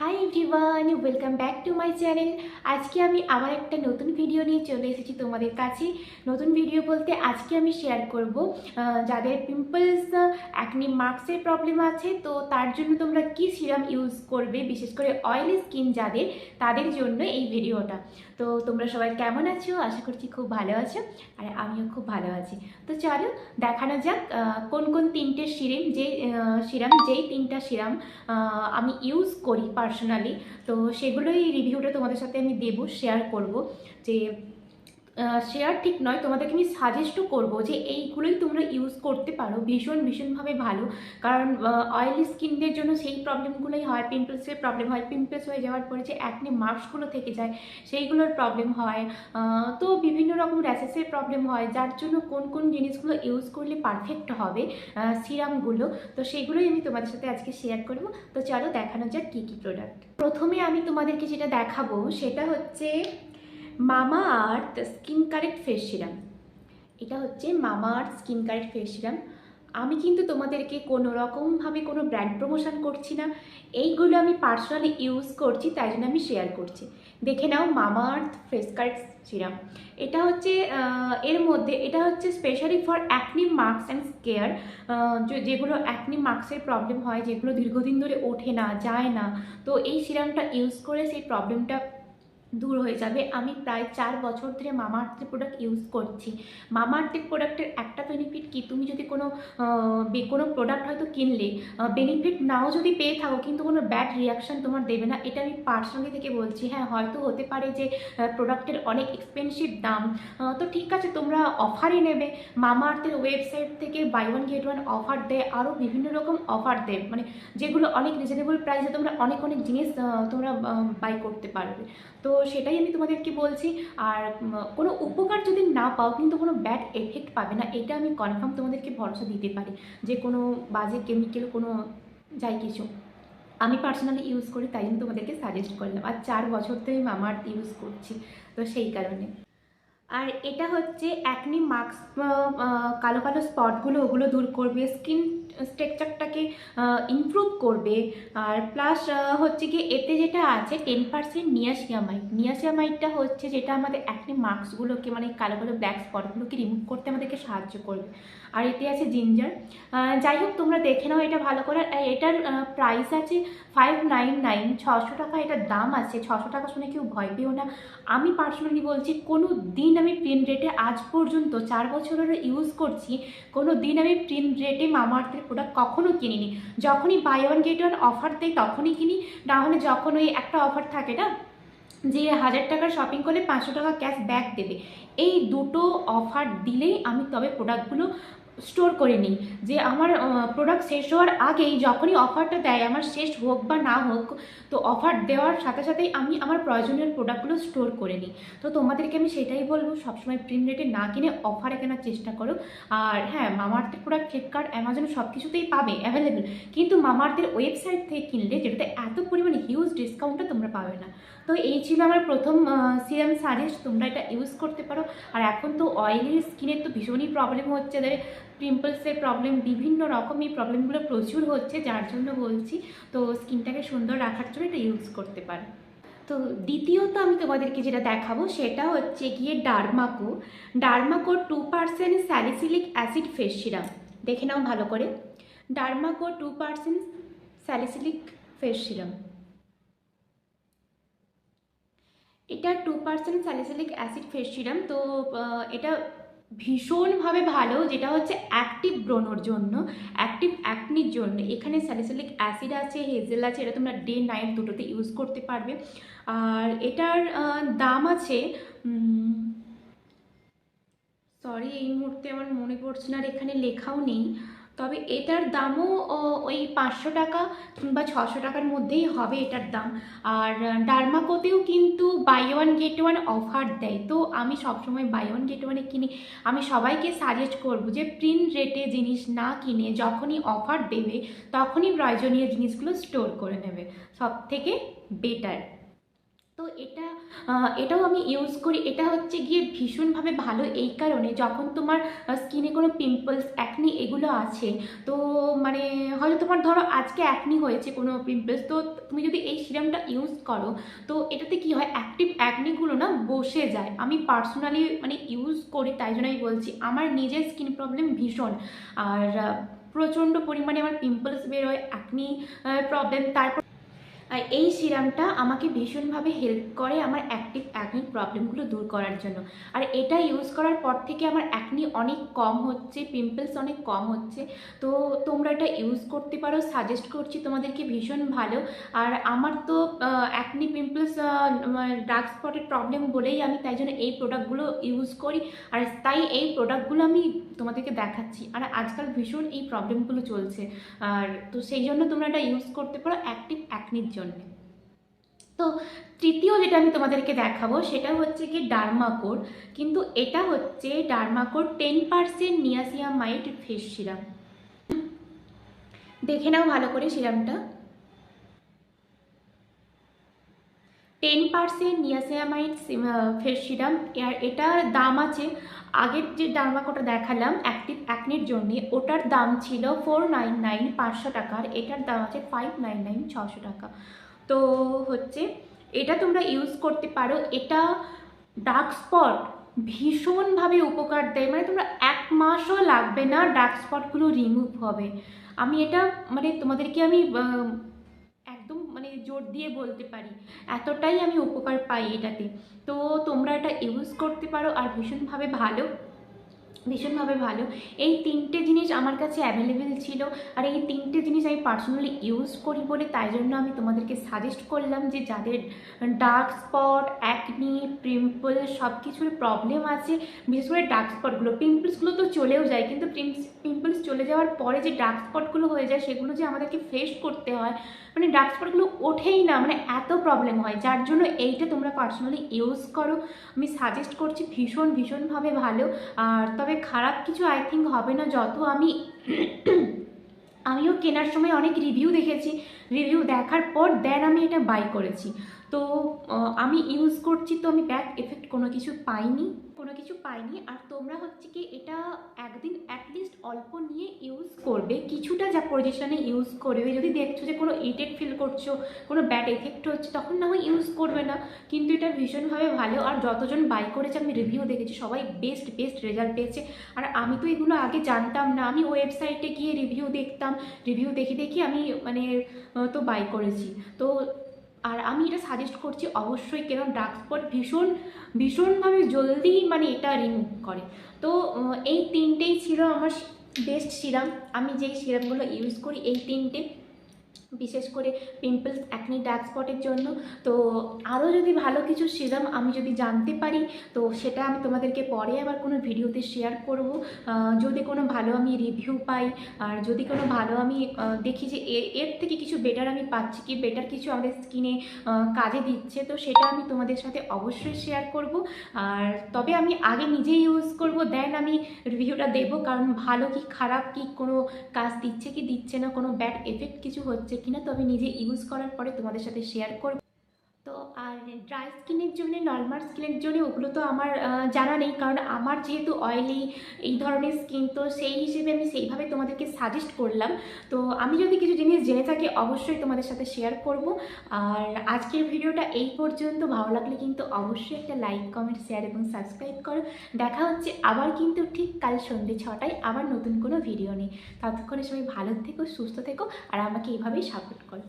Hi everyone welcome back to my channel আজকে আমি আবার একটা নতুন ভিডিও নিয়ে চলে এসেছি তোমাদের কাছে। নতুন ভিডিও বলতে আজকে আমি শেয়ার করব যাদের পিম্পলস অ্যাকনি মার্কসের প্রবলেম আছে, তো তার জন্য তোমরা কি সিরাম ইউজ করবে, বিশেষ করে অয়েলি স্কিন যাদের, তাদের জন্য এই ভিডিওটা তো তোমরা সবাই কেমন আছো? আশা করছি খুব ভালো আছো, আর আমিও খুব ভালো আছি। তো চলো, দেখানো যাক কোন কোন তিনটে সিরাম যে সিরাম যেই তিনটা সিরাম আমি ইউজ করি পার্সোনালি তো সেগুলোই রিভিউটা তোমাদের সাথে আমি দেবো শেয়ার করব যে শেয়ার ঠিক নয়। তোমাদেরকে আমি সাজেস্টও করব যে এইগুলোই তোমরা ইউজ করতে পারো। ভীষণ, ভীষণভাবে ভালো। কারণ অয়েলি স্কিনদের জন্য সেই প্রবলেমগুলোই হয়। পিম্পলসের প্রবলেম হয়। পিম্পলস হয়ে যাওয়ার পরে যে অ্যাকনি মার্কসগুলো থেকে যায়, সেইগুলোর প্রবলেম হয়। তো বিভিন্ন রকম র্যাসেসের প্রবলেম হয়। যার জন্য কোন কোন জিনিসগুলো ইউজ করলে পারফেক্ট হবে সিরামগুলো তো সেগুলোই আমি তোমাদের সাথে আজকে শেয়ার করব। তো চলো দেখানো যাক কী কী প্রোডাক্ট প্রথমে আমি তোমাদেরকে যেটা দেখাবো, সেটা হচ্ছে Mamaearth skin correct face serum. এটা হচ্ছে Mamaearth skin correct face serum. আমি কিন্তু তোমাদেরকে কোনো রকমভাবে কোনো ব্র্যান্ড প্রমোশন করছি না। এইগুলো আমি পার্সোনালি ইউজ করছি, তাই জন্য আমি শেয়ার করছি। দেখে নাও মামা আর্থ ফেস কারেক্ট সিরাম। এটা হচ্ছে এর মধ্যে, এটা হচ্ছে specially for acne marks and scar যেগুলো অ্যাকনি মার্কসের প্রবলেম হয়, যেগুলো দীর্ঘদিন ধরে ওঠে না, যায় না। তো এই সিরামটা ইউজ করে সেই প্রবলেমটা দূর হয়ে যাবে। আমি প্রায় চার বছর ধরে মামা আর্থের প্রোডাক্ট ইউজ করছি। মামা আর্থের প্রোডাক্টের একটা বেনিফিট কি? তুমি যদি কোনো কোনো প্রোডাক্ট হয়তো কিনলে বেনিফিট নাও যদি পেয়ে থাকো, কিন্তু কোনো ব্যাড রিয়াকশান তোমার দেবে না। এটা আমি পার্সোনালি থেকে বলছি। হ্যাঁ হয়তো হতে পারে যে প্রোডাক্টের অনেক এক্সপেন্সিভ দাম। তো ঠিক আছে, তোমরা অফারই নেবে। মামা আর্থের ওয়েবসাইট থেকে buy one get one offer দেয়। আরও বিভিন্ন রকম অফার দেয়। মানে যেগুলো অনেক রিজনেবল প্রাইসে তোমরা অনেক অনেক জিনিস তোমরা বাই করতে পারবে। তো সেটাই আমি তোমাদেরকে বলছি। আর কোনো উপকার যদি না পাও, কিন্তু কোনো ব্যাড এফেক্ট পাবে না, এটা আমি কনফার্ম তোমাদেরকে ভরসা দিতে পারি। যে কোনো বাজে কেমিক্যাল কোনো যাই কিছু, আমি পার্সোনালি ইউজ করি, তাই জন্য তোমাদেরকে সাজেস্ট করলাম। আর চার বছর থেকে আমি মামার ইউজ করছি, তো সেই কারণে। আর এটা হচ্ছে অ্যাকনি মাস্ক কালো কালো স্পটগুলো ওগুলো দূর করবে স্কিন স্ট্রাকচারটাকে ইমপ্রুভ করবে। আর প্লাস হচ্ছে কি এতে যেটা আছে টেন পার্সেন্ট নিয়াসিয়ামাইড নিয়াসিয়ামাইডটা হচ্ছে যেটা আমাদের অ্যাকনি মার্কসগুলোকে মানে কালো কালো ব্ল্যাক স্পটগুলোকে রিমুভ করতে আমাদেরকে সাহায্য করবে। আর এতে আছে জিঞ্জার যাই হোক, তোমরা দেখে নাও এটা ভালো করে। এটার প্রাইস আছে ফাইভ নাইন নাইন ছশো টাকা। এটার দাম আছে ছশো টাকা শুনে কেউ ভয় পেও না। আমি পার্সোনালি বলছি, কোনো দিন আমি প্রিন্ট রেটে আজ পর্যন্ত, চার বছরের ইউজ করছি, কোনো দিন আমি প্রিন্ট রেটে মামার্থের প্রোডাক্ট কখনো কিনিনি। যখনই buy one get one offer দেয় তখনই কিনি। না হলে যখন ওই একটা অফার থাকে না, যে হাজার টাকার শপিং করলে পাঁচশো টাকা ক্যাশ ব্যাক দেবে। এই দুটো অফার দিলেই আমি তবে প্রোডাক্টগুলো স্টোর করে নিই। যে আমার প্রোডাক্ট শেষ হওয়ার আগেই যখনই অফারটা দেয়, আমার শেষ হোক বা না হোক, তো অফার দেওয়ার সাথে সাথেই আমি আমার প্রয়োজনীয় প্রোডাক্টগুলো স্টোর করে নিই। তো তোমাদেরকে আমি সেটাই বলব, সবসময় প্রিন্ট রেটে না কিনে অফারে কেনার চেষ্টা করো। আর হ্যাঁ মামার্থের প্রোডাক্ট ফ্লিপকার্ট অ্যামাজন সব কিছুতেই পাবে অ্যাভেলেবেল কিন্তু মামার্থের ওয়েবসাইট থেকে কিনলে যেটাতে এত পরিমাণে হিউজ ডিসকাউন্টটা তোমরা পাবে না। তো এই ছিল আমার প্রথম সিরাম সাজেস্ট, তোমরা এটা ইউজ করতে পারো। আর এখন তো অয়েলি স্কিনের তো ভীষণই প্রবলেম হচ্ছে পিম্পলসের প্রবলেম বিভিন্ন রকম এই প্রবলেমগুলো প্রচুর হচ্ছে, যার জন্য বলছি, তো স্কিনটাকে সুন্দর রাখার জন্য এটা ইউজ করতে পারো। তো দ্বিতীয়ত আমি তোমাদেরকে যেটা দেখাবো, সেটা হচ্ছে গিয়ে Derma Co Derma Co two percent salicylic acid face serum দেখে নাও ভালো করে। Derma Co two percent salicylic face serum এটা two percent salicylic acid face serum তো এটা ভীষণভাবে ভালো, যেটা হচ্ছে অ্যাক্টিভ ব্রোনোর জন্য অ্যাক্টিভ অ্যাকনির জন্য। এখানে স্যালিসিলিক অ্যাসিড আছে হেজেল আছে, এটা তোমরা ডে নাইট দুটোতে ইউজ করতে পারবে। আর এটার দাম আছে সরি এই মুহূর্তে আমার মনে পড়ছে না আর এখানে লেখাও নেই। তবে এটার দামও ওই পাঁচশো টাকা কিংবা ছশো টাকার মধ্যেই হবে এটার দাম। আর ডার্মাকোতেও কিন্তু buy one get one offer দেয়। তো আমি সবসময় বাই ওয়ান গেট ওয়ানে কিনি। আমি সবাইকে সাজেস্ট করব যে প্রিন্ট রেটে জিনিস না কিনে যখনই অফার দেবে, তখনই প্রয়োজনীয় জিনিসগুলো স্টোর করে নেবে। সব থেকে বেটার তো এটা এটাও আমি ইউজ করি। এটা হচ্ছে গিয়ে ভীষণভাবে ভালো এই কারণে যখন তোমার স্কিনে কোনো পিম্পলস অ্যাকনি এগুলো আছে, তো মানে হয়তো তোমার ধরো আজকে অ্যাকনি হয়েছে কোনো পিম্পলস তো তুমি যদি এই সিরামটা ইউজ করো, তো এটাতে কি হয়? অ্যাক্টিভ অ্যাকনিগুলো না বসে যায়। আমি পার্সোনালি মানে ইউজ করি, তাই জন্য আমি বলছি, আমার নিজের স্কিন প্রবলেম ভীষণ। আর প্রচণ্ড পরিমাণে আমার পিম্পলস বেরোয় অ্যাকনি প্রবলেম তারপর আর এই সিরামটা আমাকে ভীষণভাবে হেল্প করে আমার অ্যাক্টিভ অ্যাকনি প্রবলেমগুলো দূর করার জন্য। আর এটা ইউজ করার পর থেকে আমার অ্যাকনি অনেক কম হচ্ছে পিম্পলস অনেক কম হচ্ছে। তো তোমরা এটা ইউজ করতে পারো সাজেস্ট করছি তোমাদেরকে ভীষণ ভালো। আর আমার তো অ্যাকনি পিম্পলস ডার্ক স্পটের প্রবলেম বলেই আমি তাই জন্য এই প্রোডাক্টগুলো ইউজ করি। আর তাই এই প্রোডাক্টগুলো আমি তোমাদেরকে দেখাচ্ছি। আর আজকাল ভীষণ এই প্রবলেমগুলো চলছে। আর তো সেই জন্য তোমরা এটা ইউজ করতে পারো অ্যাক্টিভ অ্যাকনির জন্য। তো তৃতীয় যেটা আমি তোমাদেরকে দেখাবো, সেটা হচ্ছে কি ডার্মাকোর, কিন্তু এটা হচ্ছে ডার্মাকোর ten percent niacinamide face serum. দেখে নাও ভালো করে সিরামটা। Ten percent niacinamide face serum আর এটার দাম আছে, আগের যে ডার্মাকোটা দেখালাম অ্যাক্টিভ অ্যাকনির জন্য, ওটার দাম ছিল ফোর নাইন নাইন পাঁচশো টাকার এটার দাম আছে ফাইভ নাইন নাইন ছশো টাকা। তো হচ্ছে, এটা তোমরা ইউজ করতে পারো। এটা ডার্ক স্পট ভীষণভাবে উপকার দেয়। মানে তোমরা এক মাসও লাগবে না ডার্ক স্পটগুলো রিমুভ হবে। আমি এটা মানে তোমাদেরকে আমি একদম মানে জোর দিয়ে বলতে পারি। এতটাই আমি উপকার পাই এটাতে। তো তোমরা এটা ইউজ করতে পারো আর ভীষণভাবে ভালো। ভীষণভাবে ভালো। এই তিনটে জিনিস আমার কাছে অ্যাভেলেবেল ছিল আর এই তিনটে জিনিস আমি পার্সোনালি ইউজ করি বলে তাই জন্য আমি তোমাদেরকে সাজেস্ট করলাম যে যাদের ডার্ক স্পট অ্যাকনি পিম্পল সব কিছুর প্রবলেম আছে, বিশেষ করে ডার্ক স্পটগুলো পিম্পলসগুলো তো চলেও যায়, কিন্তু পিম্পলস চলে যাওয়ার পরে যে ডার্ক স্পটগুলো হয়ে যায়, সেগুলো যে আমাদেরকে ফেস করতে হয় মানে ডার্ক স্পটগুলো ওঠেই না মানে এত প্রবলেম হয়। যার জন্য এইটা তোমরা পার্সোনালি ইউজ করো। আমি সাজেস্ট করছি ভীষণ, ভীষণভাবে ভালো। আর তবে খারাপ কিছু আই থিঙ্ক হবে না। যত আমি, আমিও কেনার সময় অনেক রিভিউ দেখেছি। রিভিউ দেখার পর দেন আমি এটা বাই করেছি। তো আমি ইউজ করছি তো আমি ব্যাক এফেক্ট কোনো কিছু পাইনি। কোনো কিছু পাইনি আর তোমরা হচ্ছে কি এটা একদিন অ্যাটলিস্ট অল্প নিয়ে ইউজ করবে। কিছুটা যা পজিশনে ইউজ করবে যদি দেখছ যে কোনো ইরিটেট ফিল করছ, কোনো ব্যাড এফেক্ট হচ্ছে, তখন না হয় ইউজ করবে না। কিন্তু এটা ভীষণভাবে ভালো। আর যতজন বাই করেছে, আমি রিভিউ দেখেছি, সবাই বেস্ট বেস্ট রেজাল্ট পেয়েছে। আর আমি তো এগুলো আগে জানতাম না। আমি ওয়েবসাইটে গিয়ে রিভিউ দেখতাম। রিভিউ দেখে দেখি আমি মানে তো বাই করেছি। তো আর আমি এটা সাজেস্ট করছি অবশ্যই কেন ডার্ক স্পট ভীষণ, ভীষণভাবে জলদি মানে এটা রিমুভ করে। তো এই তিনটেই ছিল আমার বেস্ট সিরাম আমি যেই সিরামগুলো ইউজ করি, এই তিনটে বিশেষ করে পিম্পলস অ্যাকনি ডার্ক স্পটের জন্য। তো আরও যদি ভালো কিছু সিরাম আমি যদি জানতে পারি, তো সেটা আমি তোমাদেরকে পরে আবার কোনো ভিডিওতে শেয়ার করব। যদি কোনো ভালো আমি রিভিউ পাই, আর যদি কোনো ভালো আমি দেখি যে এর থেকে কিছু বেটার আমি পাচ্ছি কি? বেটার কিছু আমাদের স্কিনে কাজে দিচ্ছে, তো সেটা আমি তোমাদের সাথে অবশ্যই শেয়ার করব। আর তবে আমি আগে নিজে ইউজ করব দেন আমি রিভিউটা দেবো। কারণ ভালো কি খারাপ কি কোনো কাজ দিচ্ছে কি দিচ্ছে না, কোনো ব্যাড এফেক্ট কিছু হচ্ছে কিনা তবে নিজে ইউজ করার পরে তোমাদের সাথে শেয়ার করব। ড্রাই স্কিনের জন্য নর্মাল স্কিনের জন্য ওগুলো তো আমার জানা নেই। কারণ আমার যেহেতু অয়েলি এই ধরনের স্কিন তো সেই হিসেবে আমি সেইভাবে তোমাদেরকে সাজেস্ট করলাম। তো আমি যদি কিছু জিনিস জেনে থাকি, অবশ্যই তোমাদের সাথে শেয়ার করব। আর আজকের ভিডিওটা এই পর্যন্ত। ভালো লাগলে কিন্তু অবশ্যই একটা লাইক কমেন্ট শেয়ার এবং সাবস্ক্রাইব করো। দেখা হচ্ছে আবার কিন্তু ঠিক কাল সন্ধ্যে ছটায় আবার নতুন কোনো ভিডিও নেই ততক্ষণে সবাই ভালো থেকো, সুস্থ থেকো, আর আমাকে এইভাবেই সাপোর্ট করো।